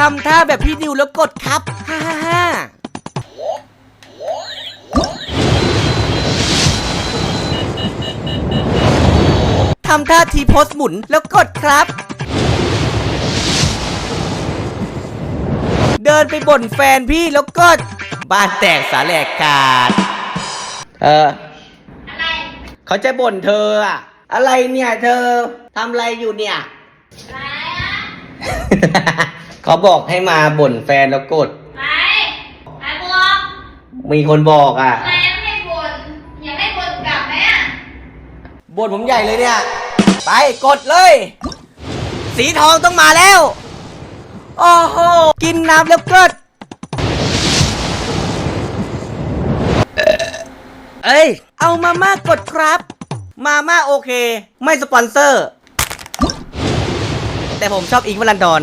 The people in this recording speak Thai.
ทำท่าแบบพี่นิวแล้วกดครับฮ่าฮ่าฮ่าทำท่าทีโพสหมุนแล้วกดครับ เดินไปบ่นแฟนพี่แล้วก็บ้านแตกสาแหลกขาด เออ อะไร เขาจะบ่นเธออะอะไรเนี่ยเธอทำอะไรอยู่เนี่ย อะไรอะ เขาบอกให้มาบ่นแฟนแล้วกดไปไปบอกมีคนบอกอะอะไรไม่ให้บ่นอย่าให้บ่นกลับไหมอะบ่นผมใหญ่เลยเนี่ย ไปกดเลย สีทองต้องมาแล้ว โอ้โห กินน้ำแล้วกดเอ้ย เอามาม่ากดครับ มาม่าโอเค ไม่สปอนเซอร์ แต่ผมชอบอิงค์วลันดอน